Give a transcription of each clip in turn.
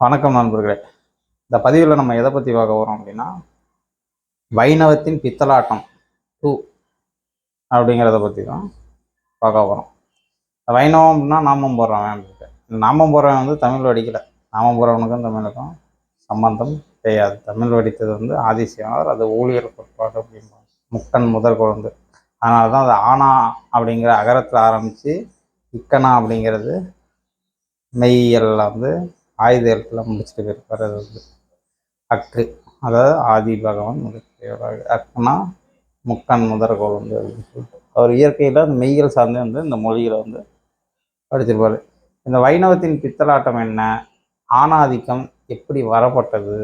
வணக்கம் நண்பர்களே. இந்த பதிவில் நம்ம எதை பற்றி பார்க்க போகிறோம் அப்படின்னா வைணவத்தின் பித்தலாட்டம் டூ அப்படிங்கிறத பற்றி தான் பார்க்க போகிறோம் வைணவம் அப்படின்னா நாமம் போடுறவன் அப்படின்ட்டு நாமம் போடுறவன் வந்து தமிழ் வடிக்கலை நாமம் போடுறவனுக்கும் தமிழுக்கும் சம்பந்தம் கிடையாது. தமிழ் வடித்தது வந்து ஆதிசியனார் அது ஊழியர் கோட்பாடு அப்படிம்பாங்க முக்கன் முதல் குழந்தை. அதனால தான் அது ஆனா அப்படிங்கிற அகரத்தில் ஆரம்பித்து இக்கனா அப்படிங்கிறது மெய்யல்ல வந்து ஆயுத எழுத்துல முடிச்சுட்டு போயிருப்பார். அது வந்து அக்கு அதாவது ஆதி பகவான் முடிச்சு அக்குனா முக்கன் முதற்கோள் வந்து அப்படின்னு சொல்லிட்டு. அவர் இயற்கையில் அந்த மெய்யல் சார்ந்து வந்து இந்த மொழிகளை வந்து படிச்சிருப்பார். இந்த வைணவத்தின் பித்தலாட்டம் என்ன? ஆணாதிக்கம் எப்படி வரப்பட்டது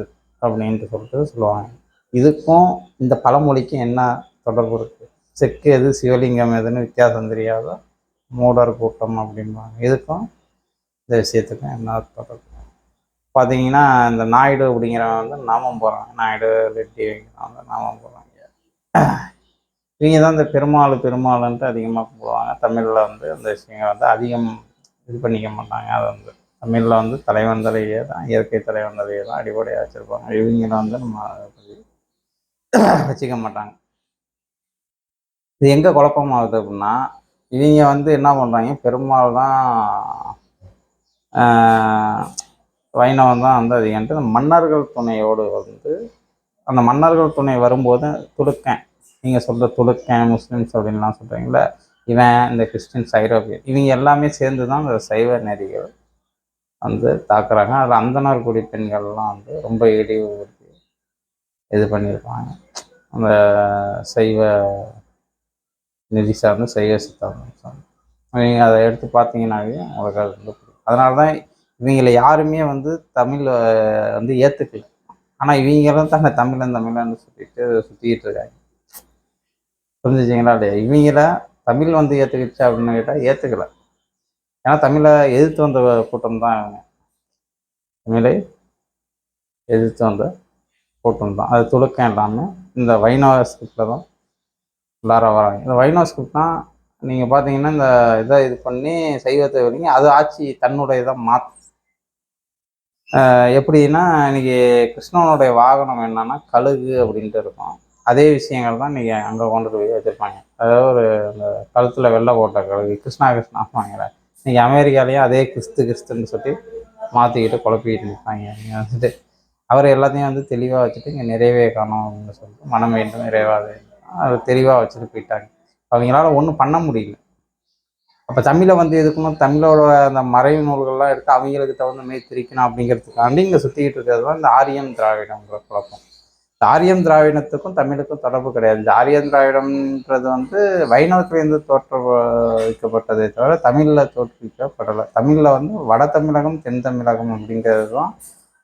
அப்படின்ட்டு சொல்லிட்டு சொல்லுவாங்க. இதுக்கும் இந்த பழமொழிக்கும் என்ன தொடர்பு இருக்குது செக்கு எது சிவலிங்கம் எதுன்னு வித்தியாசம் தெரியாத மூடர் கூட்டம் அப்படிம்பாங்க. இதுக்கும் இந்த விஷயத்துக்கும் என்ன தொடர்பு? பார்த்தீங்கன்னா இந்த நாயுடு அப்படிங்கிறவன் வந்து நாமம் போகிறான் நாயுடு ரெட்டி வந்து நாமம் போகிறாங்க இவங்க தான் இந்த பெருமாள் பெருமாள்ன்ட்டு அதிகமாக கும்பிடுவாங்க தமிழில் வந்து அந்த விஷயங்கள் வந்து அதிகம் இது பண்ணிக்க மாட்டாங்க. அதை வந்து தமிழில் வந்து தலைவன் தலையே தான் இயற்கை தலைவன் தலையே தான் அடிப்படையாக வச்சுருப்பாங்க. இவங்கள வந்து நம்ம வச்சுக்க மாட்டாங்க. இது எங்கே குழப்பமாகுது அப்படின்னா இவங்க வந்து என்ன பண்ணுறாங்க பெருமாள் தான் வைணவம் தான் வந்து அதிகன்ட்டு இந்த மன்னர்கள் துணையோடு வந்து அந்த மன்னர்கள் துணை வரும்போது துடுக்கன். நீங்கள் சொல்கிற துடுக்கன் முஸ்லீம்ஸ் அப்படின்லாம் சொல்கிறீங்களே இவன் இந்த கிறிஸ்டின்ஸ் ஐரோப்பியன் இவங்க எல்லாமே சேர்ந்து தான் இந்த சைவ நெறிகள் வந்து தாக்குறாங்க. அதில் அந்தனர் குடி பெண்கள்லாம் வந்து ரொம்ப இழிவு இது பண்ணியிருப்பாங்க. அந்த சைவ நெறி சார்ந்த சைவ சித்தாந்தம் சார்ந்து. நீங்கள் அதை எடுத்து பார்த்தீங்கன்னாவே உங்களுக்கு அது வந்து அதனால தான் இவங்களை யாருமே வந்து தமிழ் வந்து ஏற்றுக்கல ஆனால் இவங்களும் தானே தமிழன் தமிழன்னு சொல்லிட்டு சுற்றிக்கிட்டு இருக்காங்க. புரிஞ்சுச்சிங்களா இல்லையா? இவங்கள தமிழ் வந்து ஏற்றுக்கிச்சு அப்படின்னு கேட்டால் ஏற்றுக்கல ஏன்னா தமிழை எதிர்த்து வந்த கூட்டம் தான் இவங்க. தமிழை எதிர்த்து வந்த கூட்டம் தான். அது துளுக்கம் இல்லாமல் இந்த வைணவ ஸ்கிரிப்டில் தான் உள்ளார வராங்க. இந்த வைணவ ஸ்கிரிப்ட்னா நீங்கள் பார்த்தீங்கன்னா இந்த இதை இது பண்ணி சைவத்தை வரீங்க அது ஆட்சி தன்னுடைய இதை மாற்று எப்படின்னா இன்னைக்கு கிருஷ்ணனுடைய வாகனம் என்னன்னா கழுகு அப்படின்ட்டு இருக்கும். அதே விஷயங்கள் தான் இன்னைக்கு அங்கே கொண்டு போய் வச்சுருப்பாங்க. அதாவது ஒரு அந்த கழுத்தில் வெள்ளை போட்ட கழுகு கிருஷ்ணா கிருஷ்ணா வாங்கல இன்னைக்கு அமெரிக்காலேயும் அதே கிறிஸ்து கிறிஸ்துன்னு சொல்லி மாற்றிக்கிட்டு குழப்பிக்கிட்டு நிற்பாங்க இங்க வந்துட்டு அவர் எல்லாத்தையும் வந்து தெளிவாக வச்சுட்டு இங்கே நிறைவே காணும் அப்படின்னு சொல்லிட்டு மனம் வேண்டும் நிறைவாது அது தெளிவாக வச்சுட்டு போயிட்டாங்க. அவங்களால ஒன்றும் பண்ண முடியல. அப்போ தமிழை வந்து எதுக்குமே தமிழோட அந்த மறைவு நூல்கள்லாம் எடுத்து அவங்களுக்கு தகுந்த மாதிரி திரிக்கணும் அப்படிங்கிறதுக்காண்டி இங்கே சுற்றிக்கிட்டு இருக்கிறது தான் இந்த ஆரியம் திராவிடங்கிற குழப்பம். இந்த ஆரியம் திராவிடத்துக்கும் தமிழுக்கும் தொடர்பு கிடையாது. இந்த ஆரியம் திராவிடம்ன்றது வந்து வைணவத்திலேருந்து தோற்ற வைக்கப்பட்டதே தவிர தமிழில் தோற்றுவிக்கப்படலை. தமிழில் வந்து வட தமிழகம் தென் தமிழகம் அப்படிங்கிறது தான்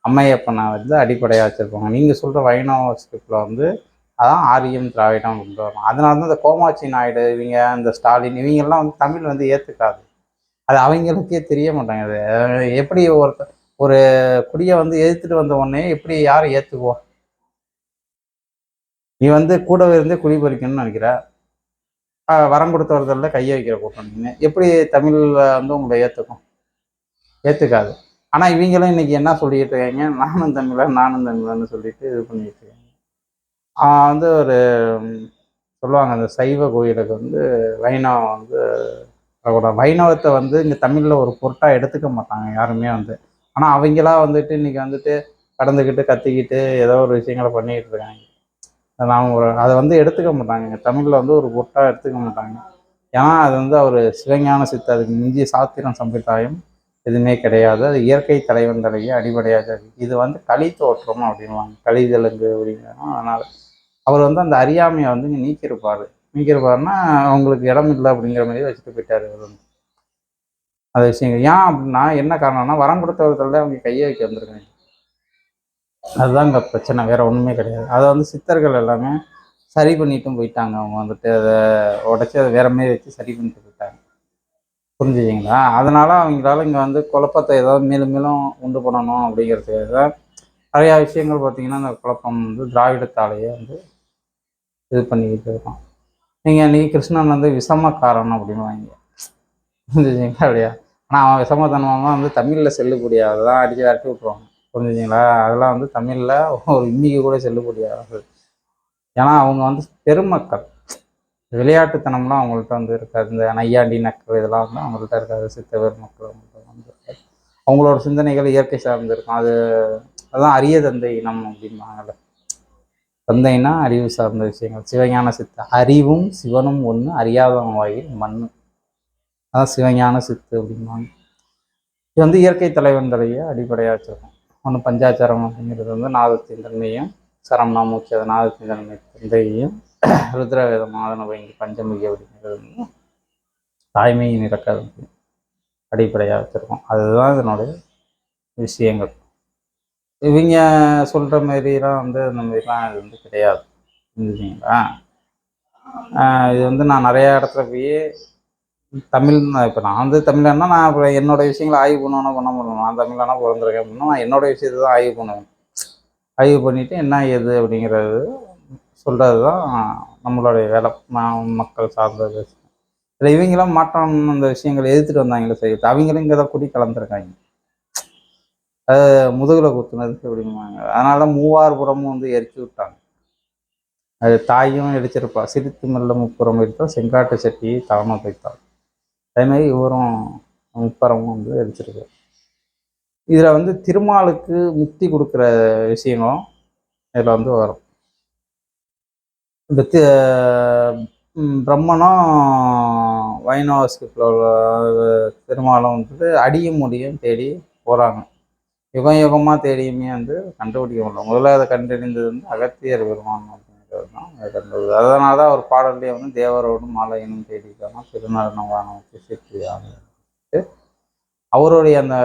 அம்மையப்பனை வந்து அடிப்படையாக வச்சுருப்பாங்க. நீங்கள் சொல்கிற வைணவ ஸ்கிரிப்டில் வந்து அதான் ஆரியம் திராவிடம் கொண்டு வரணும். அதனால தான் இந்த கோமாட்சி நாயுடு இவங்க இந்த ஸ்டாலின் இவங்கெல்லாம் வந்து தமிழ் வந்து ஏற்றுக்காது அது அவங்களுக்கே தெரிய மாட்டாங்க அது எப்படி ஒருத்த ஒரு குடியை வந்து எதிர்த்துட்டு வந்த உடனே எப்படி யாரை ஏற்றுக்குவோம் நீ வந்து கூடவே இருந்தே குடி பறிக்கணும்னு நினைக்கிற? வரம் கொடுத்தவர்களில் கையை வைக்கிற கூட்டம் நீங்கள் எப்படி தமிழில் வந்து உங்களை ஏற்றுக்கும் ஏற்றுக்காது ஆனால் இவங்களும் இன்னைக்கு என்ன சொல்லிட்டு இருக்காங்க? நானும் தமிழன் நானும் தமிழன்னு சொல்லிட்டு இது பண்ணிட்டு வந்து ஒரு சொல்லுவாங்க அந்த சைவ கோயிலுக்கு வந்து வைணவம் வந்து வைணவத்தை வந்து இங்கே தமிழில் ஒரு பொருட்டாக எடுத்துக்க மாட்டாங்க யாருமே வந்து. ஆனால் அவங்களா வந்துட்டு இன்றைக்கி வந்துட்டு கடந்துக்கிட்டு கத்திக்கிட்டு ஏதோ ஒரு விஷயங்களை பண்ணிக்கிட்டு இருக்காங்க. நான் ஒரு அதை வந்து எடுத்துக்க மாட்டாங்க. தமிழில் வந்து ஒரு பொருட்டாக எடுத்துக்க மாட்டாங்க. ஏன்னா அது வந்து அவர் சிவஞான சித்த அதுக்கு மிஞ்சிய சாத்திரம் சம்பிரதாயம் எதுவுமே கிடையாது. அது இயற்கை தலைவன் தலையே அடிப்படையாக இது வந்து களி தோற்றம் அப்படின்வாங்க களி தெலுங்கு அப்படிங்கிறாங்க அதனால் அவர் வந்து அந்த அறியாமையை வந்து இங்கே நீக்கியிருப்பார். நீக்கியிருப்பாருன்னா அவங்களுக்கு இடம் இல்லை அப்படிங்கிற மாதிரி வச்சுட்டு போயிட்டார் அவர் வந்து. அது விஷயங்கள். ஏன் அப்படின்னா என்ன காரணம்னா வரம் கொடுத்தவர்களில் அவங்க கையை வைக்க வந்திருக்காங்க. அதுதான் இங்கே பிரச்சனை. வேற ஒன்றுமே கிடையாது. அதை வந்து சித்தர்கள் எல்லாமே சரி பண்ணிட்டும் போயிட்டாங்க. அவங்க வந்துட்டு அதை உடச்சி அதை வேற மாதிரி வச்சு சரி பண்ணிட்டு போயிட்டாங்க. புரிஞ்சுக்கிங்களா அதனால அவங்களால இங்கே வந்து குழப்பத்தை ஏதாவது மேலும் மேலும் உண்டு பண்ணணும் அப்படிங்கிறதுக்காக தான் நிறையா விஷயங்கள் பார்த்தீங்கன்னா அந்த குழப்பம் வந்து திராவிடத்தாலேயே வந்து இது பண்ணிக்கிட்டு இருக்கோம். நீங்கள் அன்றைக்கி கிருஷ்ணன் வந்து விஷமக்காரன் அப்படின்வாங்க புரிஞ்சுச்சிங்களா அப்படியா ஆனால் அவன் விஷமத்தனமாக வந்து தமிழில் செல்லுபடியாக தான் அடித்து விரட்டி விட்ருவாங்க புரிஞ்சுச்சிங்களா அதெல்லாம் வந்து தமிழில் ஒரு இன்னைக்கு கூட செல்லுபடியாகுது ஏன்னா அவங்க வந்து பெருமக்கள். விளையாட்டுத்தனம்லாம் அவங்கள்ட்ட வந்து இருக்காது. இந்த நையாண்டி நக்கல் இதெல்லாம் வந்து அவங்கள்ட்ட இருக்காது. சித்த பெருமக்கள் அவங்கள்ட்ட வந்து இருக்காது. அவங்களோட சிந்தனைகள் இயற்கை சார்ந்து இருக்கும். அது அதுதான் அரிய தந்தை இனம் அப்படிம்பாங்கல்ல. தந்தைனா அறிவு சார்ந்த விஷயங்கள். சிவஞான சித்து அறிவும் சிவனும் ஒன்று அறியாதவன் வாயில் மண் அதான் சிவஞான சித்து அப்படிம்பாங்க. இது வந்து இயற்கை தலைவன் தலையை அடிப்படையாக வச்சிருக்கோம். ஒன்று பஞ்சாச்சாரம் அப்படிங்கிறது வந்து நாதத்தின் தன்மையும் சரம்னா மூச்சு அது நாதத்தின் தன்மை தந்தையையும் ருத்ரவேத மாதன பயங்கி பஞ்சமுகி அப்படிங்கிறது வந்து தாய்மையின் இறக்கிறது அடிப்படையாக வச்சுருக்கோம். அதுதான் இதனுடைய விஷயங்கள். இவங்க சொல்கிற மாதிரிலாம் வந்து அந்த மாதிரிலாம் இது வந்து கிடையாது. புரிஞ்சுங்களா இது வந்து நான் நிறையா இடத்துல போய் தமிழ் இப்போ நான் வந்து தமிழன்னா நான் இப்போ என்னோட விஷயங்களை ஆய்வு பண்ணுவேன்னா பண்ண முடியும்? நான் தமிழனா பிறந்திருக்கேன் அப்படின்னா நான் என்னோட விஷயத்தை தான் ஆய்வு பண்ணுவேன். ஆய்வு பண்ணிவிட்டு என்ன ஏது அப்படிங்கிறது சொல்கிறது தான் நம்மளுடைய வேலை. மக்கள் மக்கள் சார்ந்தது இல்லை இவங்களாம் மாற்றம் அந்த விஷயங்களை எதிர்த்துட்டு வந்தாங்களே சரி அவங்களும் இங்கே தான் குடி கலந்துருக்காங்க. அது முதுகில் குத்துனது அப்படிம்பாங்க அதனால மூவார்புறமும் வந்து எரிச்சு விட்டாங்க. அது தாயும் எரிச்சிருப்பா. சிரித்து மெல்ல முப்புறம் எடுத்தால் செங்காட்டு சட்டியை தவணை வைத்தாள். அதேமாதிரி இவரும் முப்பரமும் வந்து எரிச்சிருக்கு இதில் வந்து திருமாலுக்கு முக்தி கொடுக்குற விஷயங்களும் இதில் வந்து வரும். இந்த பிரம்மனும் வைணவ உள்ள திருமாலும் வந்துட்டு அடியும் முடியும் தேடி போகிறாங்க யுகம் யுகமாக தேடியுமே வந்து கண்டுபிடிக்க முடியல. முதல்ல அதை கண்டறிந்தது வந்து அகத்தியர் பெருமான் அப்படிங்கிறது தான் அதை கண்டது. அதனால தான் ஒரு பாடல்லையே வந்து தேவரோடும் மாலையினும் தேடிக்காம திருநடனம் வானவத்தை சேர்த்து அவருடைய அந்த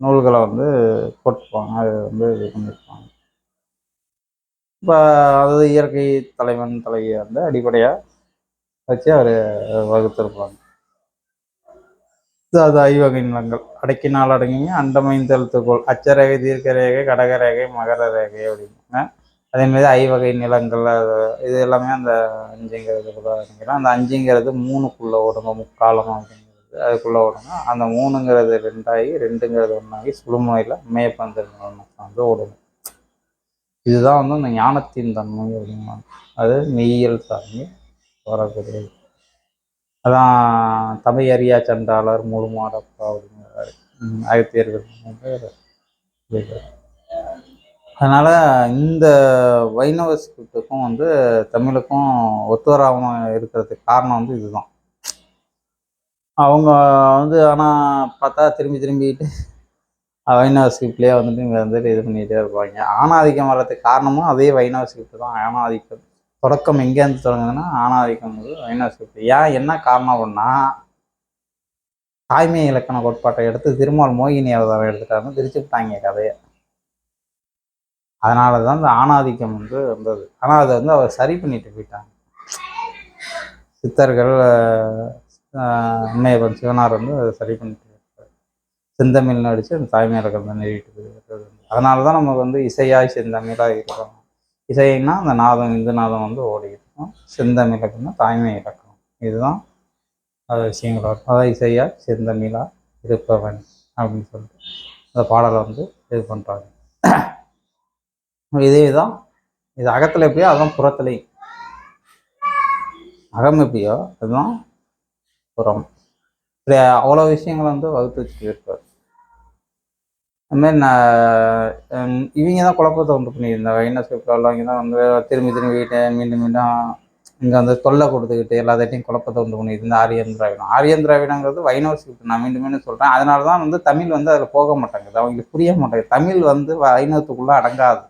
நூல்களை வந்து போட்டுப்பாங்க அது வந்து இது பண்ணியிருப்பாங்க. இப்போ அது இயற்கை தலைவன் தலைவியை வந்து அடிப்படையாக வச்சு அவர் வகுத்திருப்பாங்க. அது ஐவகை நிலங்கள் அடக்கினால் அடங்கிங்க அண்டமைந்தெழுத்துக்கோள் அச்சரேகை தீர்க்கரேகை கடகரேகை மகர ரேகை அப்படிம்பாங்க அதே மாதிரி ஐவகை நிலங்கள் இது எல்லாமே அந்த அஞ்சுங்கிறது கூட அந்த அஞ்சுங்கிறது மூணுக்குள்ளே ஓடுங்க முக்காலம் அப்படிங்கிறது. அதுக்குள்ளே ஓடுங்க அந்த மூணுங்கிறது ரெண்டாகி ரெண்டுங்கிறது ஒன்றாகி சுழுமுனையில் மேயப்பந்து வந்து ஓடுங்க இதுதான் வந்து அந்த ஞானத்தின் தன்மை அப்படிங்கிறாங்க. அது மெய்யியல் சார்ந்து வரக்கூடியது. அதான் தமிழ் அறியா சண்டாளர் முழுமாடப்பா அப்படிங்கிறாரு. ம், அதனால் வந்து இந்த வைணவ ஸ்கிரிப்டுக்கும் வந்து தமிழுக்கும் ஒத்துவராகவும் இருக்கிறதுக்கு காரணம் வந்து இதுதான். அவங்க வந்து ஆனால் பார்த்தா திரும்பி திரும்பிட்டு வைணவ ஸ்கிரிப்ட்லேயே வந்துட்டு இங்கே வந்துட்டு இது பண்ணிகிட்டே இருப்பாங்க. ஆணாதிக்கம் வர்றதுக்கு காரணமும் அதே வைணவ ஸ்கிரிப்ட் தான் ஆணாதிக்கம். தொடக்கம் எங்கேருந்து தொடங்குதுன்னா ஆணாதிக்கம் வந்து வைணவ ஏன் என்ன காரணம் அப்படின்னா தாய்மை இலக்கண கோட்பாட்டை எடுத்து திருமால் மோகினி அவதாரம் எடுத்துட்டாருன்னு திரிச்சுட்டாங்க கதையை. அதனால தான் இந்த ஆணாதிக்கம் வந்து வந்தது. ஆனால் அதை வந்து அவர் சரி பண்ணிட்டு போயிட்டாங்க. சித்தர்கள் ஆஹ், அன்னையப்பன் சிவனார் வந்து அதை சரி பண்ணிட்டு செந்தமிழ்னு அடித்து அந்த தாய்மை இலக்கணத்தை நிறுவிட்டு போயிருக்கிறது அதனால தான் நமக்கு வந்து இசையாய் செந்தமிழாக இருக்கிறோம். இசைன்னா அந்த நாதம் இந்த நாதம் வந்து ஓடிக்கிட்டு இருக்கும் செந்தம் இலக்கணம் தாய்மை இலக்கணம். இதுதான் அது விஷயங்களோட அதான் இசையா செந்தமிழா இருப்பவன் அப்படின்னு சொல்லிட்டு அந்த பாடலை வந்து இது பண்ணுறாங்க இதே தான் இது அகத்தில் எப்படியோ அதுதான் புறத்துலையும் அகம் எப்படியோ அதுதான் புறம். இப்படி அவ்வளோ விஷயங்களை வந்து வகுத்து வச்சுட்டு இருப்பார். அதுமாரி நான் இவங்க தான் குழப்பத்தை உண்டு பண்ணியிருந்தாங்க. என்ன ஸ்கிரிப்ட் இவங்க தான் வந்து திரும்பி திரும்பி வீட்டை மீண்டும் மீண்டும் இங்கே வந்து தொல்லை கொடுத்துக்கிட்டு எல்லாத்தையும் குழப்பத்தை உண்டு பண்ணியிருந்த ஆரியன் திராவிடம். ஆரியன் திராவிடங்கிறது வைணவ ஸ்கிரிப்ட் நான் மீண்டும் மீண்டும் சொல்கிறேன் அதனால தான் வந்து தமிழ் வந்து அதில் போக மாட்டேங்குது. அவங்களுக்கு புரிய மாட்டேங்குது. தமிழ் வந்து வைணவத்துக்குள்ளே அடங்காது.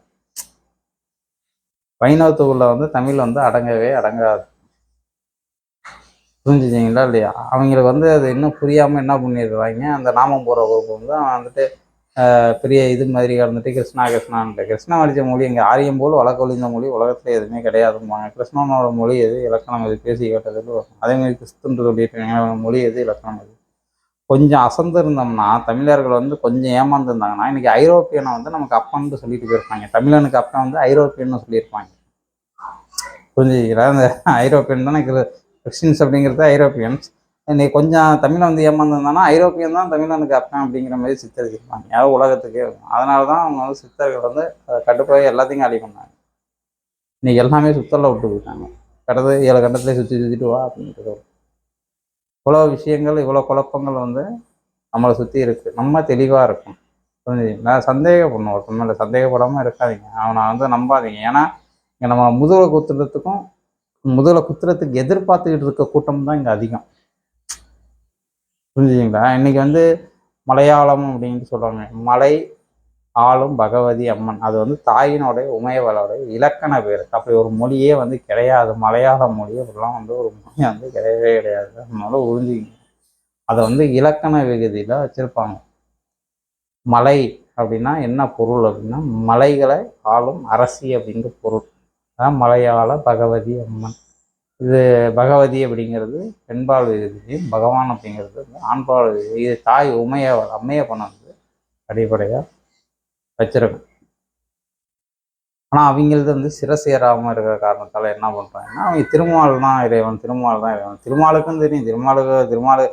வைணவத்துக்குள்ளே வந்து தமிழ் வந்து அடங்கவே அடங்காது. புரிஞ்சுச்சிங்களா இல்லையா? அவங்களுக்கு வந்து அது இன்னும் புரியாமல் என்ன பண்ணிடுறாங்க அந்த நாமம் போகிற வகுப்பு வந்து வந்துட்டு பெரிய இது மாதிரி வந்துட்டு கிருஷ்ணா கிருஷ்ணான்ட்டு கிருஷ்ணா வடித்த மொழி இங்கே ஆரியம் போல் வழக்கொழிந்த மொழி உலகத்தில் எதுவுமே கிடையாதும்பாங்க. கிருஷ்ணனோட மொழி எது? இலக்கணம் எது? பேசி கேட்டதில் அதே மாதிரி கிறிஸ்துன்னு சொல்லியிருக்காங்க. மொழி எது? இலக்கணம் எது? கொஞ்சம் அசந்து இருந்தோம்னா தமிழர்கள் வந்து கொஞ்சம் ஏமாந்து இருந்தாங்கன்னா ஐரோப்பியனை வந்து நமக்கு அப்பன்ட்டு சொல்லிட்டு போயிருப்பாங்க. தமிழனுக்கு அப்பன் வந்து ஐரோப்பியன்னு சொல்லியிருப்பாங்க. புரிஞ்சுக்கிறா அந்த ஐரோப்பியன் தானே கிறிஸ்டின்ஸ் அப்படிங்கிறது ஐரோப்பியன்ஸ். இன்னைக்கு கொஞ்சம் தமிழை வந்து ஏமாந்துருந்தானா ஐரோப்பியன் தான் தமிழனுக்கு அப்பன் அப்படிங்கிற மாதிரி சித்தரிச்சிருப்பாங்க. யாரோ உலகத்துக்கே அதனால தான் அவங்க வந்து சித்தர்கள் வந்து அதை கட்டுப்பாய் எல்லாத்தையும் காலி பண்ணாங்க. இன்னைக்கு எல்லாமே சுத்தரில் விட்டு போயிட்டாங்க. கடந்து ஏழு கண்டத்துலேயே சுற்றி சுற்றிட்டு வா அப்படின்றது இவ்வளோ விஷயங்கள் இவ்வளோ குழப்பங்கள் வந்து நம்மளை சுற்றி இருக்குது நம்ம தெளிவாக இருக்கும் புரிஞ்சுங்களா சந்தேகப்படணும். ஒருத்தன் மேலே சந்தேகப்படாமல் இருக்காதீங்க. அவனை வந்து நம்பாதீங்க. ஏன்னா இங்கே நம்ம முதுகில் குத்துறதுக்கும் முதுகில் குத்துறதுக்கு எதிர்பார்த்துக்கிட்டு இருக்க கூட்டம் தான் இங்கே அதிகம். புரிஞ்சுங்களா இன்னைக்கு வந்து மலையாளம் அப்படின்ட்டு சொல்கிறாங்க மலை ஆளும் பகவதி அம்மன். அது வந்து தாயினோடைய உமையவளோட இலக்கண பேர். அப்படி ஒரு மொழியே வந்து கிடையாது. மலையாள மொழி அப்படிலாம் வந்து ஒரு மொழி வந்து கிடையவே கிடையாது. அதனால உறிஞ்சிங்க. அதை வந்து இலக்கண விகுதியில் வச்சுருப்பாங்க. மலை அப்படின்னா என்ன பொருள் அப்படின்னா மலைகளை ஆளும் அரசி அப்படிங்கிற பொருள். அதான் மலையாள பகவதி அம்மன். இது பகவதி அப்படிங்கிறது பெண்பால் விகுதியும் பகவான் அப்படிங்கிறது வந்து ஆண்பால் இது தாய் உமைய அம்மைய பணம் வந்து அடிப்படையாக வச்சிருக்கும். ஆனால் அவங்களது வந்து சிரசேராமல் இருக்கிற காரணத்தால் என்ன பண்ணுறாங்கன்னா அவங்க திருமால் தான் இறைவன் திருமால் தான் இறைவன். திருமாலுக்கும் தெரியும். திருமாலுக்கு திருமாலு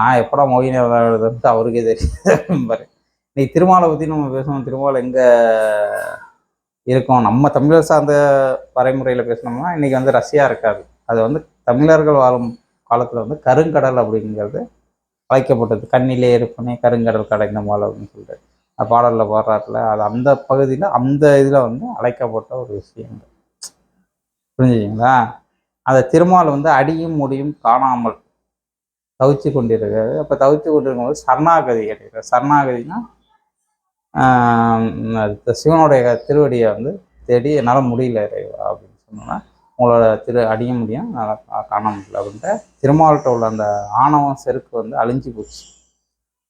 நான் எப்படா மோகினி எழுதுறது அவருக்கே தெரியும் பாரு. இன்னைக்கு திருமாலை பற்றி நம்ம பேசணும். திருமால் எங்கே இருக்கும்? நம்ம தமிழர் சார்ந்த வரைமுறையில் பேசணும்னா இன்னைக்கு வந்து ரஷ்யா இருக்காது. அது வந்து தமிழர்கள் வாழும் காலத்தில் வந்து கருங்கடல் அப்படிங்கிறது அழைக்கப்பட்டது. கண்ணிலே இருப்பனே கருங்கடல் கடைந்த மால் அப்படின்னு சொல்லிட்டு. அந்த பாடலில் பாடுறாருல அது அந்த பகுதியில் அந்த இதில் வந்து அழைக்கப்பட்ட ஒரு விஷயம் புரிஞ்சுக்கிங்களா அந்த திருமால் வந்து அடியும் முடியும் காணாமல் தவிச்சு கொண்டிருக்காரு அப்போ தவிச்சு கொண்டிருக்கும்போது சரணாகதி கிடைக்கிறார் சரணாகதினா சிவனுடைய திருவடியை வந்து தேடி என்னால் முடியல இறைவா அப்படின்னு சொன்னோன்னா உங்களோட திரு அடிய முடியும். அதனால் காண முடியல. அப்படின்ட்டு திருமாவட்ட உள்ள அந்த ஆணவம் செருக்கு வந்து அழிஞ்சு போச்சு.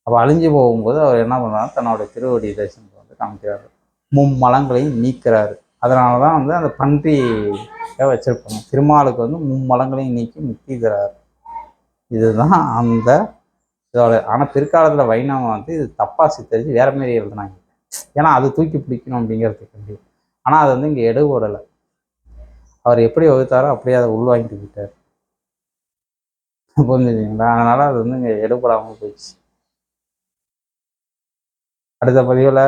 அப்போ அழிஞ்சு போகும்போது அவர் என்ன பண்ணுறாரு தன்னோட திருவடி தரிசனத்தை வந்து காமிக்கிறாரு. மும்மலங்களையும் நீக்கிறாரு. அதனால தான் வந்து அந்த பன்றியை வச்சுருப்பாங்க. திருமாலுக்கு வந்து மும்மலங்களையும் நீக்கி முக்தி தராரு இதுதான் அந்த இதோட ஆனால் பிற்காலத்தில் வைணவம் வந்து இது தப்பாக சித்தரித்து வேற மாரி எழுதுனாங்க. ஏன்னா அது தூக்கி பிடிக்கணும் அப்படிங்கிறதுக்கு ஆனால் அது வந்து இங்கே எடுபடலை. அவர் எப்படி வகுத்தாரோ அப்படியே அதை உள்வாங்கிட்டு போயிட்டார். புரிஞ்சுங்களா அதனால அது வந்து இங்கே எடுபடாமல் போயிடுச்சு. அடுத்த பதிவில்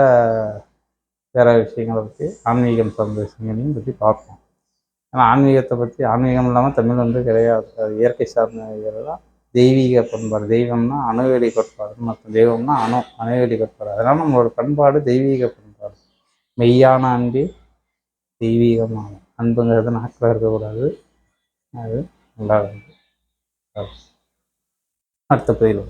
வேற விஷயங்களை பற்றி ஆன்மீகம் சார்ந்த விஷயங்களையும் பற்றி பார்ப்போம். ஏன்னா ஆன்மீகத்தை பற்றி ஆன்மீகம் இல்லாமல் தமிழ் வந்து கிடையாது. அது இயற்கை சார்ந்த தான் தெய்வீக பண்பாடு. தெய்வம்னா அணுவெளி கோட்பாடு மற்ற தெய்வம்னா அணு அணுவெளி கோட்பாடு அதனால் நம்மளோட பண்பாடு தெய்வீக பண்பாடு. மெய்யான அன்பே தெய்வீகமான அன்புங்கிறது நாக்கில் இருக்கக்கூடாது அது நல்லா இருக்கு அடுத்த பதில்